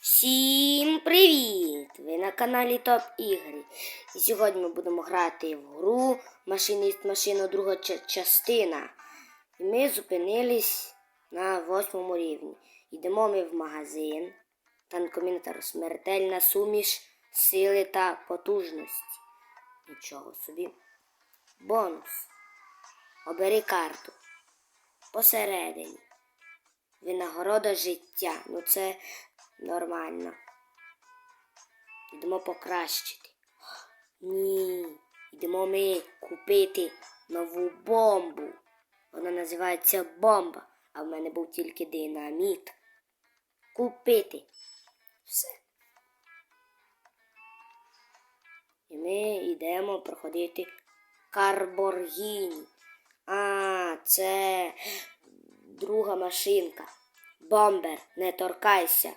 Всім привіт! Ви на каналі Топ Ігри. І сьогодні ми будемо грати в гру Машиніст машина друга частина. І ми зупинились на восьмому рівні. Йдемо ми в магазин. Танкомінтер смертельна суміш сили та потужності. Нічого собі. Бонус. Обери карту. Посередині. Винагорода життя. Ну це нормально. Йдемо покращити. Ні. Йдемо ми купити нову бомбу. Вона називається бомба, а в мене був тільки динаміт. Купити. Все. І ми йдемо проходити Карборгіні. А, це друга машинка. Бомбер, не торкайся,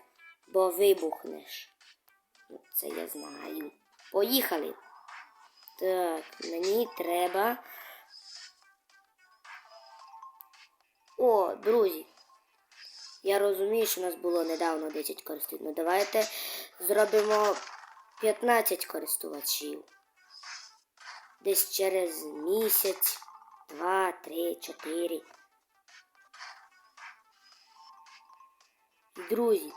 бо вибухнеш. Ну, Це я знаю. Поїхали. Так, мені треба. О, друзі. Я розумію, що у нас було недавно 10 користувачів. Ну давайте зробимо 15 користувачів. Десь через місяць, два, три, чотири. Друзі,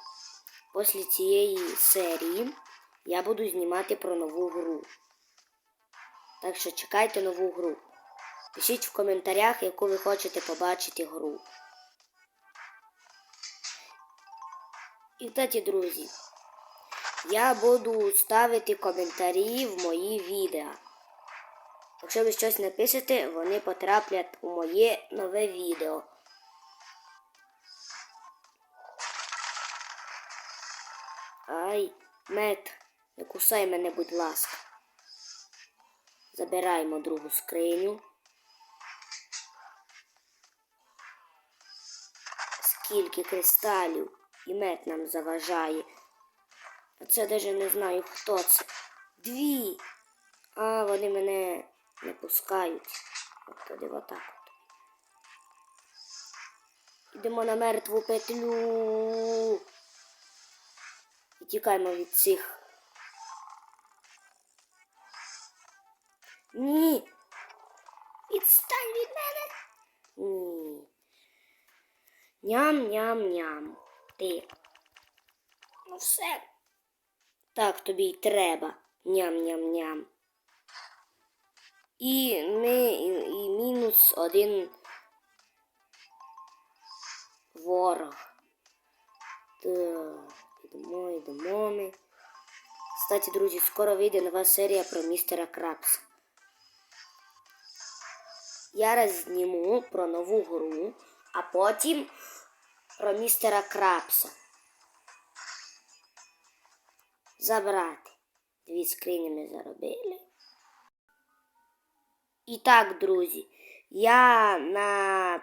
після цієї серії я буду знімати про нову гру. Так що чекайте нову гру. Пишіть в коментарях, яку ви хочете побачити гру. І кстати, друзі, я буду ставити коментарі в мої відео. Якщо ви щось напишете, вони потраплять у моє нове відео. Ай, мет, не кусай мене, будь ласка. Забираємо другу скриню. Скільки кристалів і мед нам заважає. Це навіть не знаю, хто це. Дві. А, вони мене не пускають. От туди отак от. Йдемо на мертву петлю. Тікаємо від цих. Ні. Відстань від мене. Ні. Ням-ням-ням. Ти. Ну все. Так тобі й треба. Ням-ням-ням. І ми і, і мінус один ворог. Так, йдемо, йдемо ми. Кстати, друзі, скоро вийде нова серія про містера Крабса. Я раз зніму про нову гру, а потім про містера Крабса. Забрати. Дві скрині ми заробили. І так, друзі, я на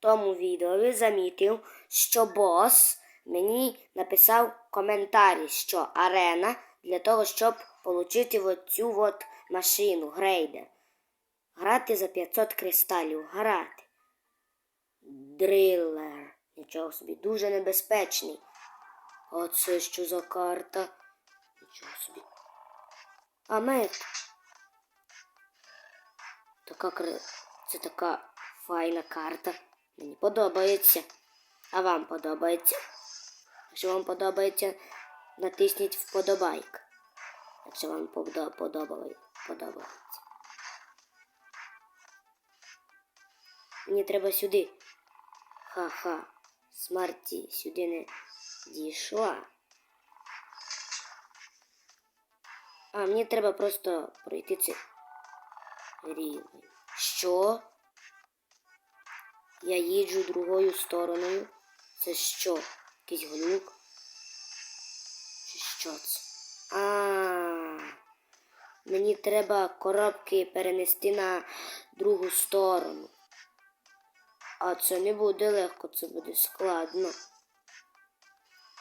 тому відео замітив, що бос мені написав коментарі, що арена для того, щоб отримати оцю от машину, грейдер. Грати за 500 кристалів, грати. Дриллер. Нічого собі, дуже небезпечний. А це що за карта? Нічого собі. А мед. Така кри... Це така файна карта. Мені подобається. А вам подобається? Якщо вам подобається, натисніть вподобайк. Якщо вам подобає- подобається. Мені треба сюди. Ха-ха. Смарті сюди не дійшла. А, мені треба просто пройти це рівень. Що? Я їджу другою стороною. Це що? Якийсь глюк? Чи що це? А. Мені треба коробки перенести на другу сторону. А це не буде легко, це буде складно.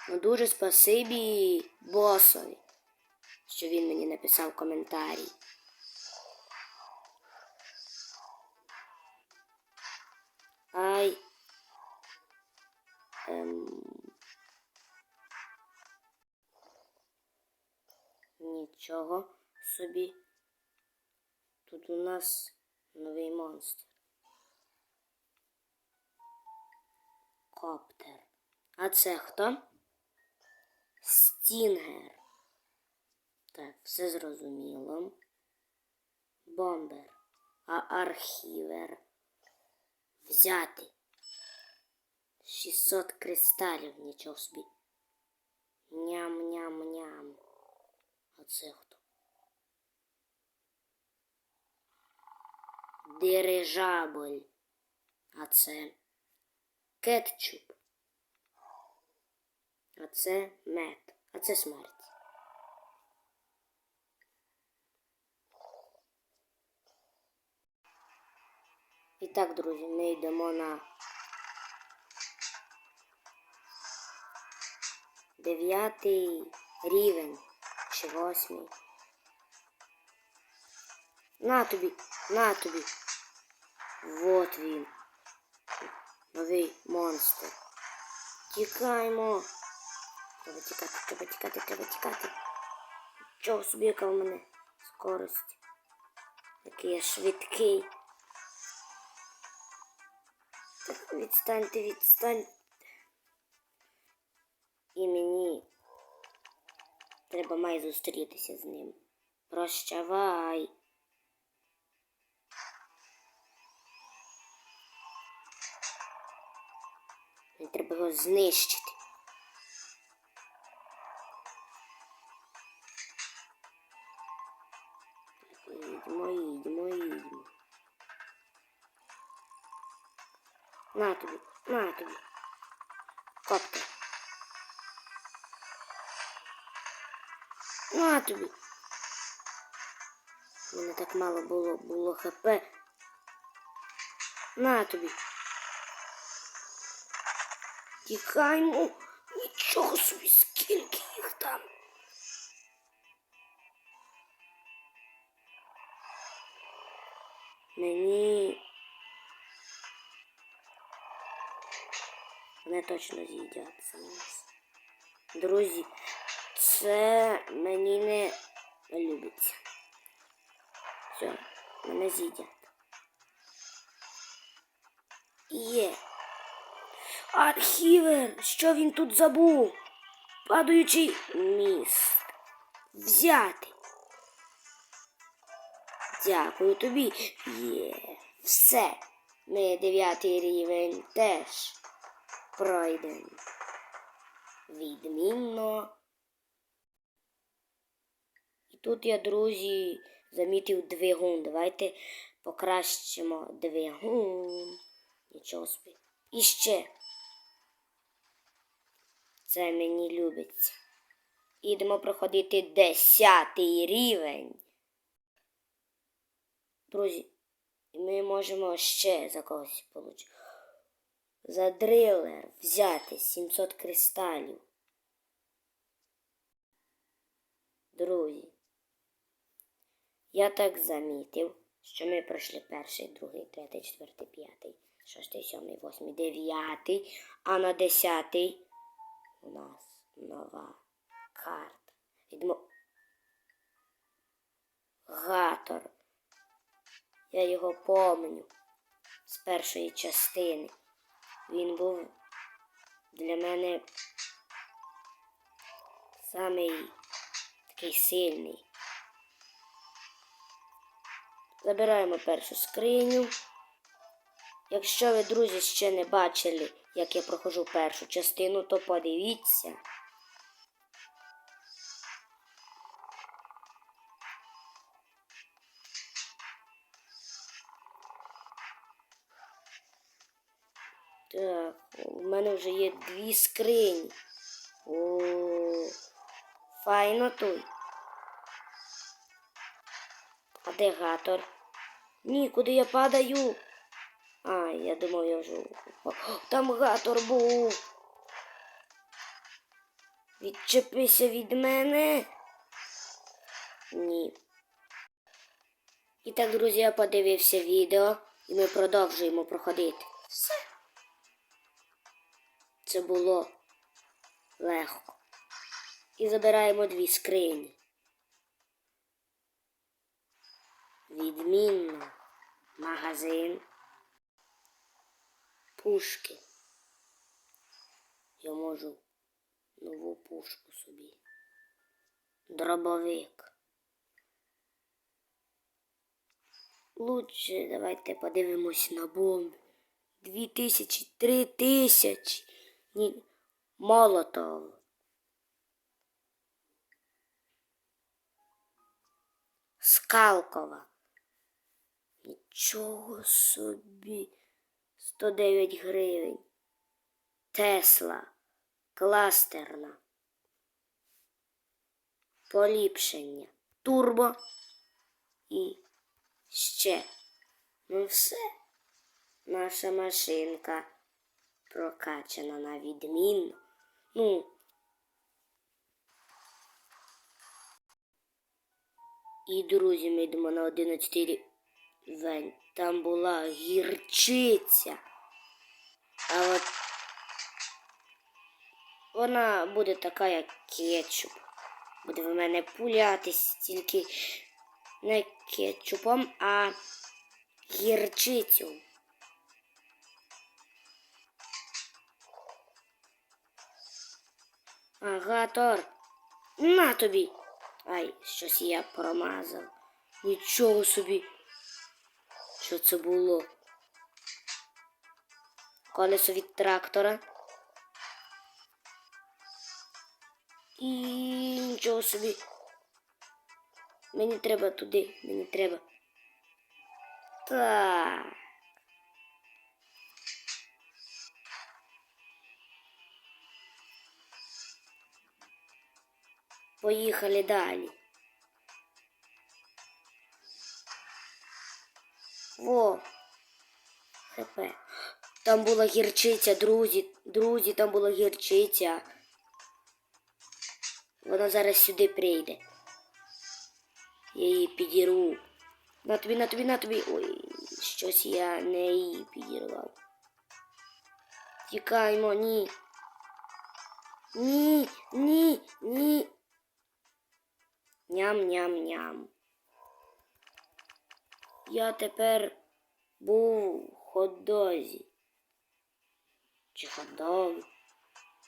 Ну, дуже спасибі босові, що він мені написав коментарі. Ай. Ем... Нічого собі. Тут у нас новий монстр. Коптер. А це хто? Стінгер. Так, все зрозуміло. Бомбер. А архівер. Взяти. 600 кристалів, нічого собі. Ням-ням-ням. А це хто? Дирижабль. А це кетчуп. А це мед. А це смерть. І так, друзі, ми йдемо на дев'ятий рівень чи восьмий. На тобі, на тобі. Вот він. Новий монстр. Тікаймо. Треба тікати, треба тікати, треба тікати. Чого собі, яка в мене скорость. Який я швидкий. Так, відстаньте, відстаньте. І мені треба має зустрітися з ним. Прощавай. Треба його знищити. Тобі. У мене так мало було, було хп. На тобі. Тікаймо. Нічого собі, скільки їх там. Мені. Вони точно з'їдять за нас. Друзі, це мені не любиться. Все, мене з'їдять. Є. Архівер, що він тут забув? Падаючий міст. Взяти. Дякую тобі. Є. Все. Ми дев'ятий рівень теж пройдемо. Відмінно. Тут я, друзі, замітив двигун. Давайте покращимо двигун. Нічого собі. І ще. Це мені любиться. Ідемо проходити десятий рівень. Друзі, ми можемо ще за когось отримати. За дрилер взяти 700 кристалів. Друзі, я так замітив, що ми пройшли перший, другий, третій, четвертий, п'ятий, шостий, сьомий, восьмий, дев'ятий, а на десятий у нас нова карта. Йдемо. Гатор. Я його помню з першої частини. Він був для мене самий такий сильний. Забираємо першу скриню. Якщо ви, друзі, ще не бачили, як я проходжу першу частину, то подивіться. Так, у мене вже є дві скрині. О, файно той. А де гатор? Ні, куди я падаю? А, я думав, я вже. Там гатор був. Відчепися від мене. Ні. І так, друзі, я подивився відео, і ми продовжуємо проходити. Все. Це було легко. І забираємо дві скрині. Відмінно. Магазин. Пушки. Я можу нову пушку собі. Дробовик. Лучше давайте подивимось на бомби. Дві тисячі, три тисячі. Ні. Молотов. Скалкова. Нічого собі. 109 гривень. Тесла. Кластерна. Поліпшення. Турбо. І ще. Ну все. Наша машинка прокачана на відмінно. Ну. І, друзі, ми йдемо на 11 рівень. Там була гірчиця. А от вона буде така, як кетчуп. Буде в мене пулятись тільки не кетчупом, а гірчицю. Ага, Тор. На тобі. Ай, щось я промазав. Нічого собі. Що це було? Колесо від трактора. І нічого собі. Мені треба туди, мені треба. Так. Поїхали далі. Там була гірчиця, друзі. Друзі, там була гірчиця. Вона зараз сюди прийде. Я її підірву. На тобі, на тобі, на тобі. Ой, щось я не її підірвав. Тікаймо, ні. Ні, ні, ні. Ням-ням-ням. Я тепер був в хот-дозі. Чи хот-дог?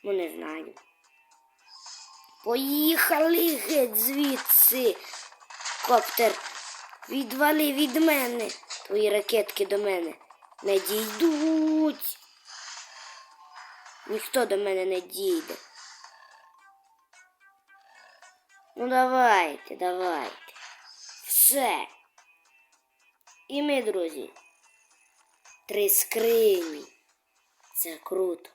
Ну, не знаю. Поїхали геть звідси. Коптер, відвали від мене. Твої ракетки до мене не дійдуть. Ніхто до мене не дійде. Ну давайте, давайте. Все. І ми, друзі. Три скрині. Це круто.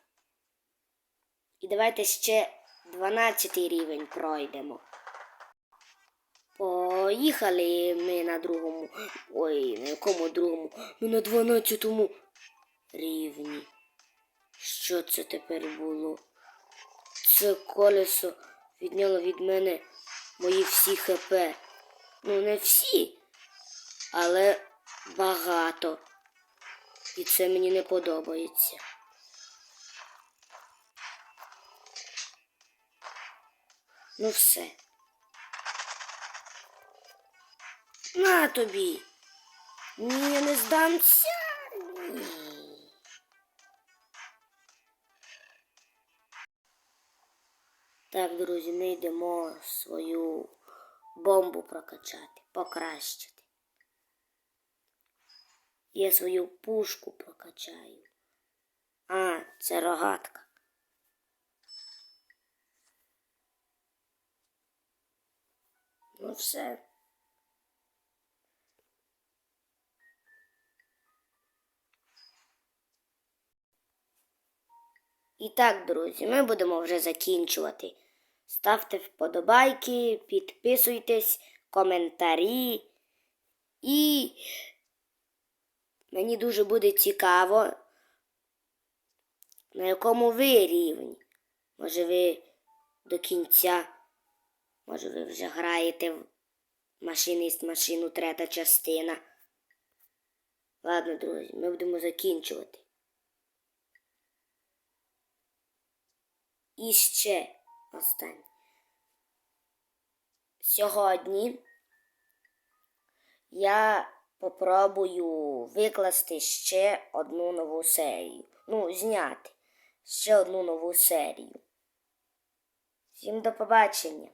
І давайте ще 12 рівень пройдемо. Поїхали ми на другому. Ой, на якому другому? Ми на 12 рівні. Що це тепер було? Це колесо відняло від мене мої всі ХП. Ну, не всі, але багато. І це мені не подобається. Ну все. На тобі. Ні, я не здамся. Так, друзі, ми йдемо свою бомбу прокачати, покращити. Я свою пушку прокачаю. А, це рогатка. Ну все. І так, друзі, ми будемо вже закінчувати. Ставте вподобайки, підписуйтесь, коментарі. І мені дуже буде цікаво, на якому ви рівні. Може ви до кінця, може ви вже граєте в машиніст машину третя частина. Ладно, друзі, ми будемо закінчувати. І ще останнє. Сьогодні я попробую викласти ще одну нову серію. Ну, зняти ще одну нову серію. Всім до побачення!